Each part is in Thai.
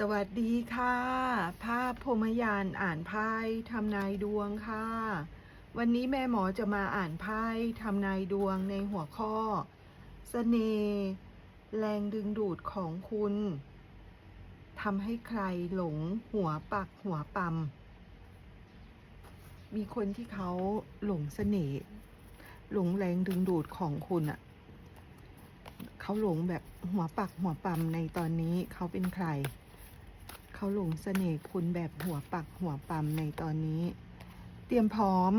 สวัสดีค่ะ ภาพพรมยานอ่านไพ่ทำนายดวงค่ะ วันนี้แม่หมอจะมาอ่านไพ่ทำนายดวงในหัวข้อเสน่ห์แรงดึงดูดของคุณทำให้ใครหลงหัวปักหัวปั๊มมีคนที่เขาหลงเสน่ห์หลงแรงดึงดูดของคุณอะเขาหลงแบบหัวปักหัวปั๊มในตอนนี้เขาเป็นใคร เขาหลงเสน่ห์คุณแบบหัวปักหัวปั๊มในตอนนี้ เตรียมพร้อม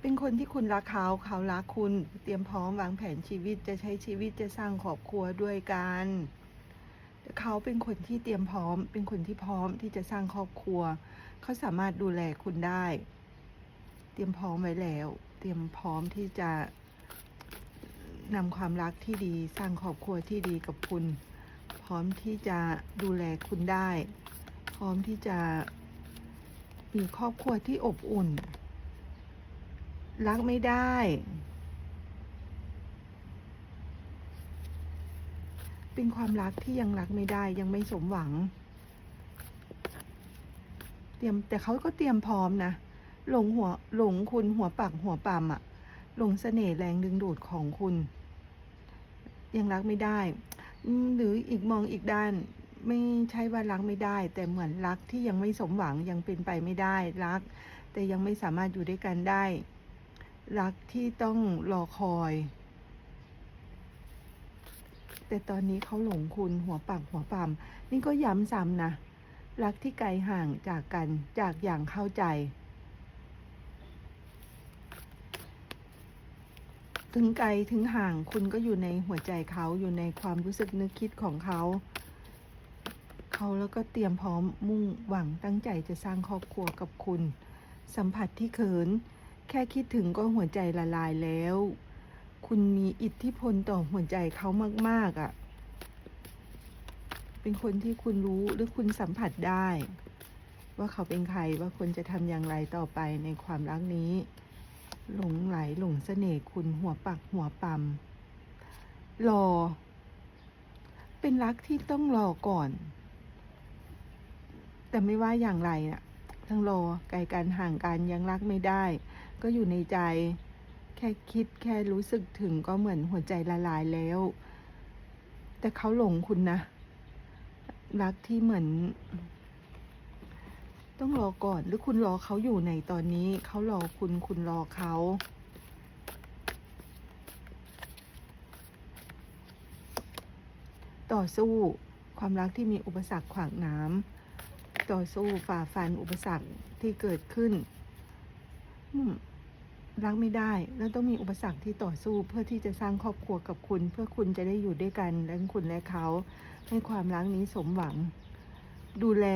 เป็นคนที่คุณรักเขาเขารักคุณ เตรียมพร้อมวางแผนชีวิตจะใช้ชีวิตจะสร้างครอบครัวด้วยกันเขาเป็นคนที่เตรียมพร้อม เป็นคนที่พร้อมที่จะสร้างครอบครัว เขาสามารถดูแลคุณได้ เตรียมพร้อมไว้แล้ว เตรียมพร้อมที่จะนำความรักที่ดี สร้างครอบครัวที่ดีกับคุณ พร้อมที่จะดูแลคุณได้ พร้อมที่จะมีครอบครัวที่อบอุ่น รักไม่ได้ เป็นความรักที่ยังรักไม่ได้ยังไม่สมหวัง เตรียมแต่เขาก็เตรียมพร้อมนะหลงหัวหลงคุณหัวปักหัวปั๊มอะหลงเสน่ห์แรงดึงดูดของคุณ ยังรักไม่ได้ หรืออีกมองอีกด้าน ไม่ใช่ว่ารักไม่ได้ แต่เหมือนรักที่ยังไม่สมหวังยังเป็นไปไม่ได้รัก แต่ยังไม่สามารถอยู่ด้วยกันได้ รักที่ต้องรอคอย แต่ตอนนี้เขาหลงคุณหัวปักหัวปั๊มนี่ก็ย้ำซ้ำนะ รักที่ไกลห่างจากกันจากอย่างเข้าใจ ถึงไกลถึงห่างคุณก็อยู่ในหัวใจเขาอยู่ในความรู้สึกนึกคิดของเขา เขาแล้วก็เตรียมพร้อมมุ่งหวังตั้งใจจะสร้างครอบครัวกับคุณ สัมผัสที่เขิน แค่คิดถึงก็หัวใจละลายแล้ว คุณมีอิทธิพลต่อหัวใจเขามาก ๆอะ่ะ เป็นคนที่คุณรู้หรือคุณสัมผัสได้ ว่าเขาเป็นใครว่าควรจะทำอย่างไรต่อไปในความรักนี้ หลงไหลหลงเสน่ห์คุณหัวปักหัวปั๊มรอ เป็นรักที่ต้องรอก่อน แต่ไม่ว่าอย่างไรน่ะ ทั้งรอไกลกันห่างกันยังรักไม่ได้ ก็อยู่ในใจ แค่คิดแค่รู้สึกถึงก็เหมือนหัวใจละลายแล้ว แต่เขาหลงคุณนะ รักที่เหมือน ต้องรอก่อนหรือคุณรอเขาอยู่ในตอนนี้เขารอคุณคุณรอเขาต่อสู้ความรักที่มีอุปสรรคขวางน้ำต่อสู้ฝ่าฟันอุปสรรคที่เกิดขึ้นรักไม่ได้แล้วต้องมีอุปสรรคที่ต่อสู้เพื่อที่จะสร้างครอบครัวกับคุณ เพื่อคุณจะได้อยู่ด้วยกันทั้งคุณและเขาให้ความรักนี้สมหวัง ดูแล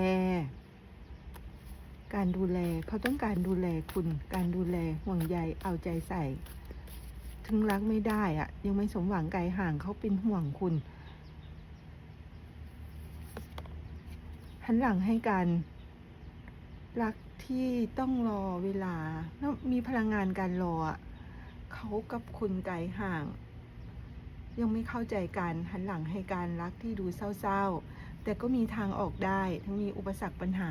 การดูแลเขาต้องการดูแลคุณ การดูแลห่วงใยเอาใจใส่ ถึงรักไม่ได้อะยังไม่สมหวังไกลห่างเขาเป็นห่วงคุณหันหลังให้กันรักที่ต้องรอเวลาแล้วมีพลังงานการรออะเขากับคุณไกลห่าง ยังไม่เข้าใจกันหันหลังให้การรักที่ดูเศร้าๆ แต่ก็มีทางออกได้ ทั้งมีอุปสรรคปัญหา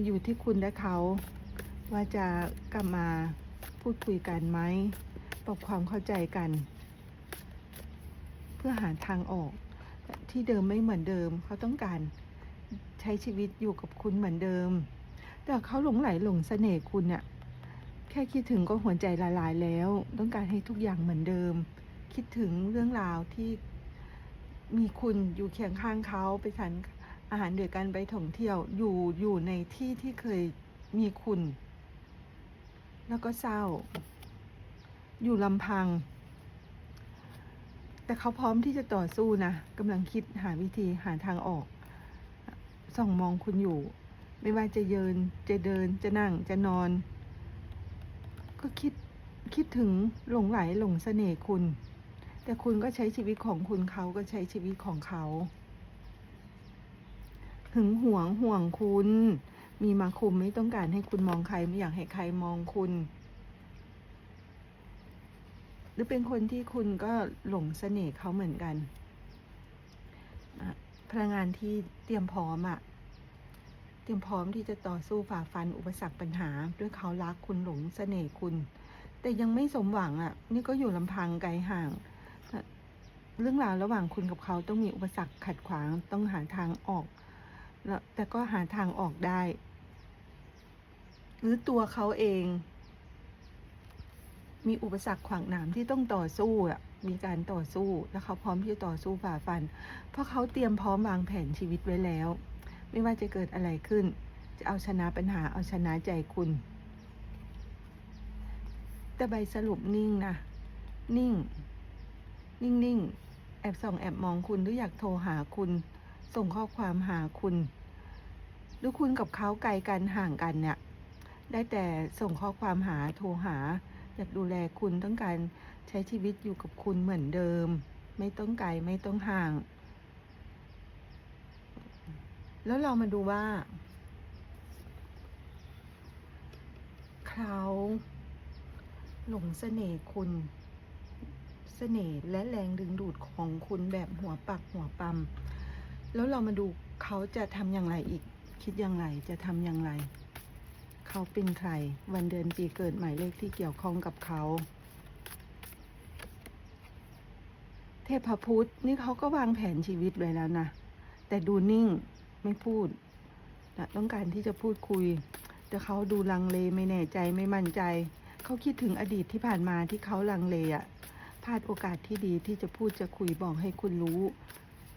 อยู่ที่คุณและเขา ว่าจะกลับมาพูดคุยกันไหมปรับความเข้าใจกัน เพื่อหาทางออก ที่เดิมไม่เหมือนเดิม เขาต้องการใช้ชีวิตอยู่กับคุณเหมือนเดิม แต่เขาหลงไหลหลงเสน่ห์คุณอะแค่คิดถึงก็หัวใจละลายแล้ว ต้องการให้ทุกอย่างเหมือนเดิม คิดถึงเรื่องราวที่มีคุณอยู่เคียงข้างเขาไปทาน อาหารเดือกันไปท่องเที่ยวอยู่อยู่ในที่ที่เคยมีคุณ แล้วก็เศร้า อยู่ลำพัง แต่เขาพร้อมที่จะต่อสู้นะกำลังคิดหาวิธีหาทางออก ส่องมองคุณอยู่ ไม่ว่าจะเยินจะเดินจะนั่งจะนอน ก็คิดคิดถึงหลงไหลหลงเสน่ห์คุณ แต่คุณก็ใช้ชีวิตของคุณเขาก็ใช้ชีวิตของเขา หึงหวงห่วงคุณ มีมาคุมไม่ต้องการให้คุณมองใครไม่อยากให้ใครมองคุณ หรือเป็นคนที่คุณก็หลงเสน่ห์เขาเหมือนกันพลังงานที่เตรียมพร้อมอะเตรียมพร้อมที่จะต่อสู้ฝ่าฟันอุปสรรคปัญหา ด้วยเขารักคุณหลงเสน่ห์คุณ แต่ยังไม่สมหวังอะนี่ก็อยู่ลำพังไกลห่าง เรื่องราวระหว่างคุณกับเขาต้องมีอุปสรรคขัดขวางต้องหาทางออก แล้วแต่ก็หาทางออกได้ หรือตัวเขาเอง มีอุปสรรคขวางหนามที่ต้องต่อสู้อะมีการต่อสู้แล้วเขาพร้อมที่จะต่อสู้ฝ่าฟัน เพราะเขาเตรียมพร้อมวางแผนชีวิตไว้แล้ว ไม่ว่าจะเกิดอะไรขึ้น จะเอาชนะปัญหาเอาชนะใจคุณ แต่ใบสรุปนิ่งนะนิ่ง นิ่งนิ่งๆแอบส่องแอบมองคุณหรืออยากโทรหาคุณ ส่งข้อความหาคุณหรือคุณกับเขาไกลกันห่างกันเนี่ย ได้แต่ส่งข้อความหาโทรหา อยากดูแลคุณต้องการใช้ชีวิตอยู่กับคุณเหมือนเดิม ไม่ต้องไกลไม่ต้องห่าง แล้วเรามาดูว่าเขาหลงเสน่ห์คุณเสน่ห์และแรงดึงดูดของคุณแบบหัวปักหัวปั๊ม แล้วเรามาดูเขาจะทำอย่างไรอีก คิดอย่างไรจะทำอย่างไร เขาเป็นใคร วันเดือนปีเกิดหมายเลขที่เกี่ยวข้องกับเขา เทพพุทธนี่เขาก็วางแผนชีวิตไว้แล้วนะ แต่ดูนิ่งไม่พูดนะต้องการที่จะพูดคุย แต่เขาดูลังเลไม่แน่ใจไม่มั่นใจ เขาคิดถึงอดีตที่ผ่านมาที่เขาลังเลอะพลาดโอกาสที่ดีที่จะพูดจะคุยบอกให้คุณรู้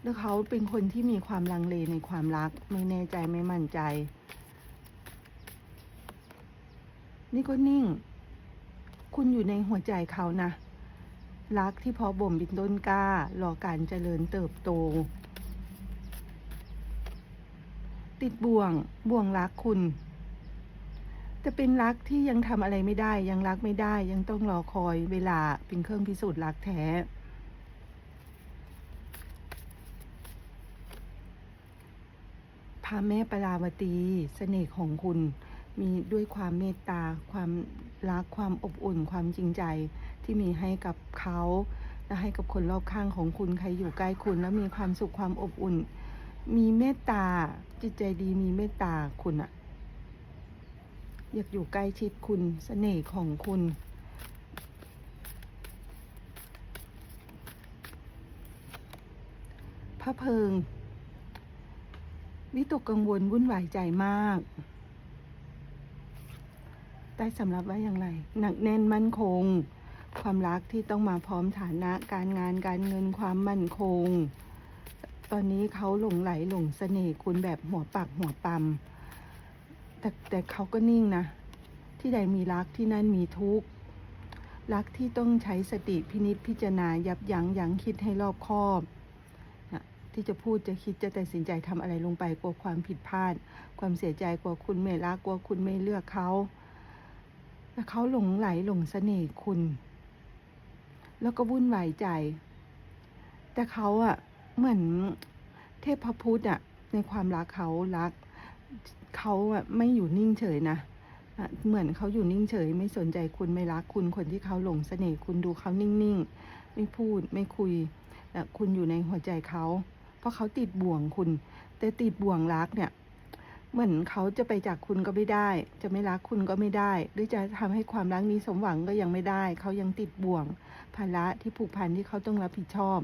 แล้วเขาเป็นคนที่มีความลังเลในความรัก ไม่แน่ใจไม่มั่นใจ นี่ก็นิ่ง คุณอยู่ในหัวใจเขานะ รักที่พอบ่มเป็นต้นกล้ารอการเจริญเติบโต ติดบ่วงบ่วงรักคุณแต่เป็นรักที่ยังทำอะไรไม่ได้ ยังรักไม่ได้ ยังต้องรอคอยเวลาเป็นเครื่องพิสูจน์รักแท้ ระแม่ปราวตีเสน่ห์ของคุณ มีด้วยความเมตตา ความรักความอบอุ่น ความจริงใจที่มีให้กับเขาและให้กับคนรอบข้างของคุณใครอยู่ใกล้คุณแล้วมีความสุขความอบอุ่น มีเมตตาจิตใจดีมีเมตตาคุณอะอยากอยู่ใกล้ชิดคุณเสน่ห์ของคุณพระเพิง วิตกกังวลวุ่นวายใจมากได้สำรับว่าอย่างไร หนักแน่นมั่นคง ความรักที่ต้องมาพร้อมฐานะการงานการเงินความมั่นคง ตอนนี้เขาหลงไหลหลงเสน่ห์คุณแบบหัวปักหัวปั๊มแต่แต่เขาก็นิ่งนะ ที่ใดมีรักที่นั่นมีทุกข์รักที่ต้องใช้สติพินิจพิจารณายับยั้งยั้งคิดให้รอบคอบ ที่จะพูดจะคิดจะตัดสินใจทำอะไรลงไปกลัวความผิดพลาด ความเสียใจกลัวคุณไม่รักกลัวคุณไม่เลือกเขาแต่เขาหลงไหลหลงเสน่ห์คุณ แล้วก็วุ่นวายใจ แต่เขาอะเหมือนเทพพุทธอะในความรักเขารักเขาอะไม่อยู่นิ่งเฉยนะเหมือนเขาอยู่นิ่งเฉย ไม่สนใจคุณไม่รักคุณคนที่เขาหลงเสน่ห์คุณดูเขานิ่งๆ ไม่พูดไม่คุยแต่คุณอยู่ในหัวใจเขา ราะเขาติดบ่วงคุณ แต่ติดบ่วงรักเนี่ย เหมือนเขาจะไปจากคุณก็ไม่ได้ จะไม่รักคุณก็ไม่ได้ หรือจะทำให้ความรักนี้สมหวังก็ยังไม่ได้ เขายังติดบ่วง ภาระที่ผูกพันที่เขาต้องรับผิดชอบ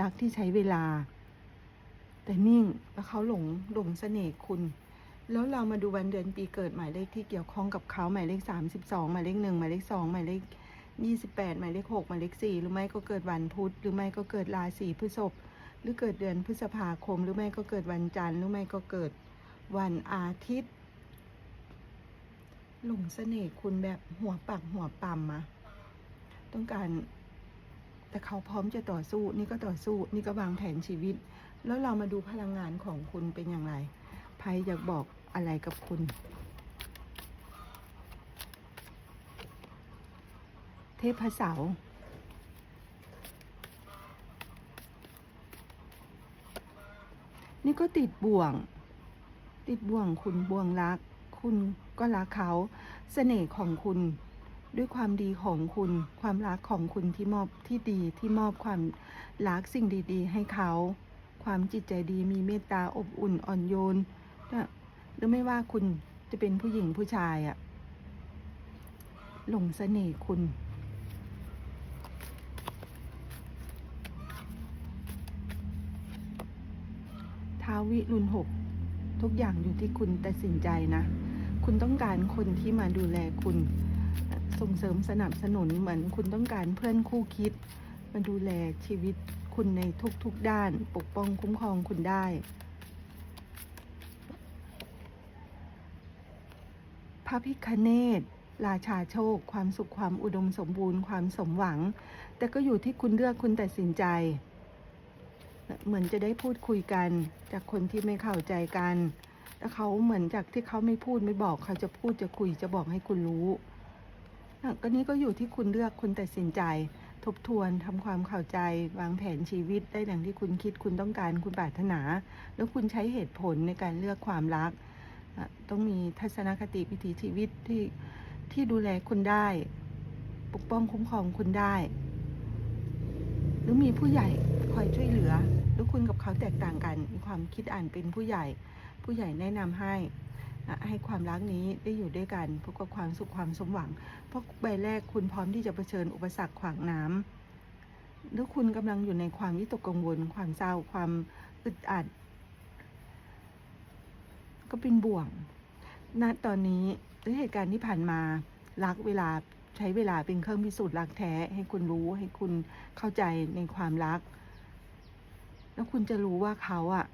รักที่ใช้เวลา แต่นิ่งแล้วเขาหลงหลงเสน่ห์คุณแล้วเรามาดูวันเดือนปีเกิดหมายเลขที่เกี่ยวข้องกับเขาหมายเลขสามสิบสองหมายเลขหนึ่งหมายเลขสองหมายเลขยี่สิบแปดหมายเลขหกหมายเลขสี่หรือไม่ก็เกิดวันพุธหรือไม่ก็เกิดราศีพฤษภ หรือเกิดเดือนพฤษภาคม หรือไม่ก็เกิดวันจันทร์หรือไม่ก็เกิดวันอาทิตย์ หลงเสน่ห์คุณแบบหัวปักหัวปั๊มอะต้องการ แต่เขาพร้อมจะต่อสู้นี่ก็ต่อสู้นี่ก็วางแผนชีวิต แล้วเรามาดูพลังงานของคุณเป็นอย่างไรไพ่อยากบอกอะไรกับคุณเทพเสา นี่ก็ติดบ่วง ติดบ่วงคุณบ่วงรัก คุณก็รักเขาเสน่ห์ของคุณ ด้วยความดีของคุณ ความรักของคุณที่มอบที่ดีที่มอบความรักสิ่งดีๆ ให้เขา ความจิตใจดีมีเมตตาอบอุ่นอ่อนโยนนะหรือไม่ว่าคุณจะเป็นผู้หญิงผู้ชายอะหลงเสน่ห์คุณ ท้าวิรุณหก ทุกอย่างอยู่ที่คุณตัดสินใจนะ คุณต้องการคนที่มาดูแลคุณ ส่งเสริมสนับสนุนเหมือนคุณต้องการเพื่อนคู่คิด มาดูแลชีวิตคุณในทุกๆด้าน ปกป้องคุ้มครองคุณได้พระพิคเนตราชาโชค ความสุขความอุดมสมบูรณ์ความสมหวัง แต่ก็อยู่ที่คุณเลือกคุณตัดสินใจ เหมือนจะได้พูดคุยกัน จากคนที่ไม่เข้าใจกันแต่เขาเหมือนจากที่เขาไม่พูดไม่บอกเขาจะพูดจะคุยจะบอกให้คุณรู้ก็นี้ก็อยู่ที่คุณเลือกคุณตัดสินใจ ทบทวนทำความเข้าใจ วางแผนชีวิตได้ดังที่คุณคิดคุณต้องการคุณปรารถนา แล้วคุณใช้เหตุผลในการเลือกความรัก ต้องมีทัศนคติวิถีชีวิตที่ที่ดูแลคุณได้ ปกป้องคุ้มครองคุณได้ หรือมีผู้ใหญ่คอยช่วยเหลือ หรือคุณกับเขาแตกต่างกัน มีความคิดอ่านเป็นผู้ใหญ่ ผู้ใหญ่แนะนำให้ให้ความรักนี้ได้อยู่ด้วยกันพบกับความสุขความสมหวัง เพราะใบแรกคุณพร้อมที่จะเผชิญอุปสรรคขวางน้ำหรือคุณกำลังอยู่ในความวิตกกังวล ความเศร้า ความอึดอัด ก็เป็นบ่วงณตอนนี้หรือเหตุการณ์ที่ผ่านมารักเวลาใช้เวลาเป็นเครื่องพิสูจน์รักแท้ ให้คุณรู้ให้คุณเข้าใจในความรัก แล้วคุณจะรู้ว่าเขาอะ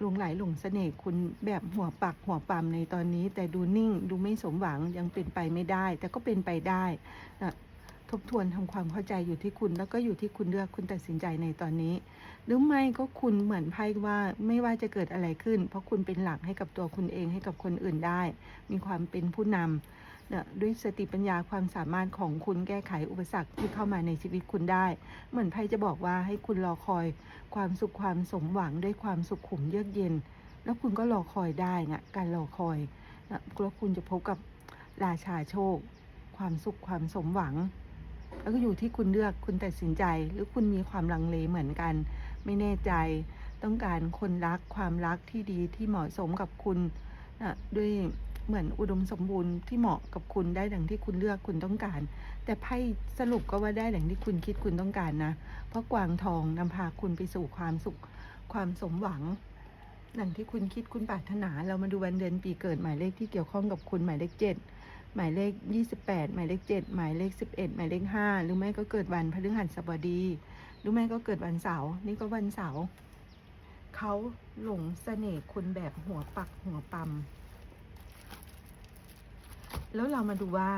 หลงไหลหลงเสน่ห์คุณแบบหัวปักหัวปั๊มในตอนนี้ แต่ดูนิ่งดูไม่สมหวังยังเป็นไปไม่ได้ แต่ก็เป็นไปได้นะทบทวนทำความเข้าใจอยู่ที่คุณ แล้วก็อยู่ที่คุณเลือกคุณตัดสินใจในตอนนี้ หรือไม่ก็คุณเหมือนไพ่ว่าไม่ว่าจะเกิดอะไรขึ้น เพราะคุณเป็นหลักให้กับตัวคุณเองให้กับคนอื่นได้ มีความเป็นผู้นำนะ ด้วยสติปัญญาความสามารถของคุณแก้ไขอุปสรรคที่เข้ามาในชีวิตคุณได้ เหมือนไพ่จะบอกว่าให้คุณรอคอย ความสุขความสมหวังด้วยความสุขขุมเยือกเย็น แล้วคุณก็รอคอยได้นะการรอคอยนะแล้วคุณจะพบกับราชาโชค ความสุขความสมหวัง แล้วก็อยู่ที่คุณเลือกคุณตัดสินใจ หรือคุณมีความลังเลเหมือนกัน ไม่แน่ใจ ต้องการคนรักความรักที่ดีที่เหมาะสมกับคุณนะด้วย เหมือนอุดมสมบูรณ์ที่เหมาะกับคุณได้ดังที่คุณเลือกคุณต้องการ แต่ไพ่สรุปก็ว่าได้ดังที่คุณคิดคุณต้องการนะ เพราะกวางทองนำพาคุณไปสู่ความสุขความสมหวังดังที่คุณคิดคุณปรารถนาเรามาดูวันเดือนปีเกิดหมายเลขที่เกี่ยวข้องกับคุณหมายเลขเจ็ดหมายเลขยี่สิบแปดหมายเลขเจ็ดหมายเลขสิบเอ็ดหมายเลขห้าหรือไม่ก็เกิดวันพฤหัสบดี หรือไม่ก็เกิดวันเสาร์นี่ก็วันเสาร์เขาหลงเสน่ห์คุณแบบหัวปักหัวปั๊ม แล้วเรามาดูว่า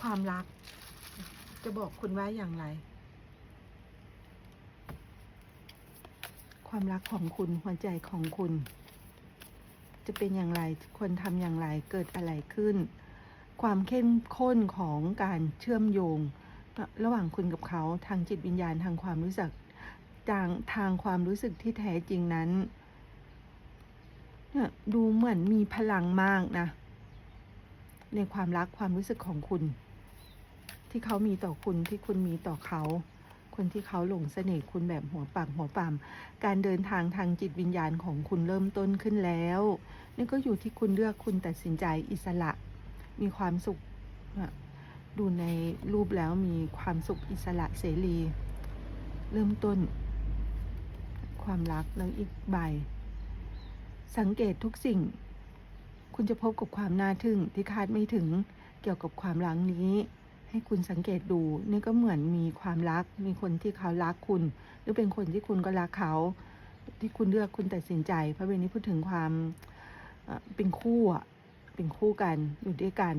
ความรัก จะบอกคุณว่าอย่างไร ความรักของคุณหัวใจของคุณ จะเป็นอย่างไรควรทำอย่างไรเกิดอะไรขึ้น ความเข้มข้นของการเชื่อมโยง ระหว่างคุณกับเขาทางจิตวิญญาณทางความรู้สึกทางทางความรู้สึกที่แท้จริงนั้น เนี่ยดูเหมือนมีพลังมากนะ ในความรักความรู้สึกของคุณ ที่เขามีต่อคุณที่คุณมีต่อเขา คนที่เขาหลงเสน่ห์คุณแบบหัวปากหัวปั๊มการเดินทางทางจิตวิญญาณของคุณเริ่มต้นขึ้นแล้วนี่ก็อยู่ที่คุณเลือกคุณตัดสินใจอิสระ มีความสุขดูในรูปแล้วมีความสุขอิสระเสรี เริ่มต้น ความรักแล้วอีกใบ สังเกตทุกสิ่ง คุณจะพบกับความน่าทึ่งที่คาดไม่ถึงเกี่ยวกับความรักนี้ ให้คุณสังเกตดู นี่ก็เหมือนมีความรัก มีคนที่เขารักคุณ หรือเป็นคนที่คุณก็รักเขา ที่คุณเลือกคุณตัดสินใจเพราะเวนี้พูดถึงความเอ่อเป็นคู่อะเป็นคู่กันอยู่ด้วยกัน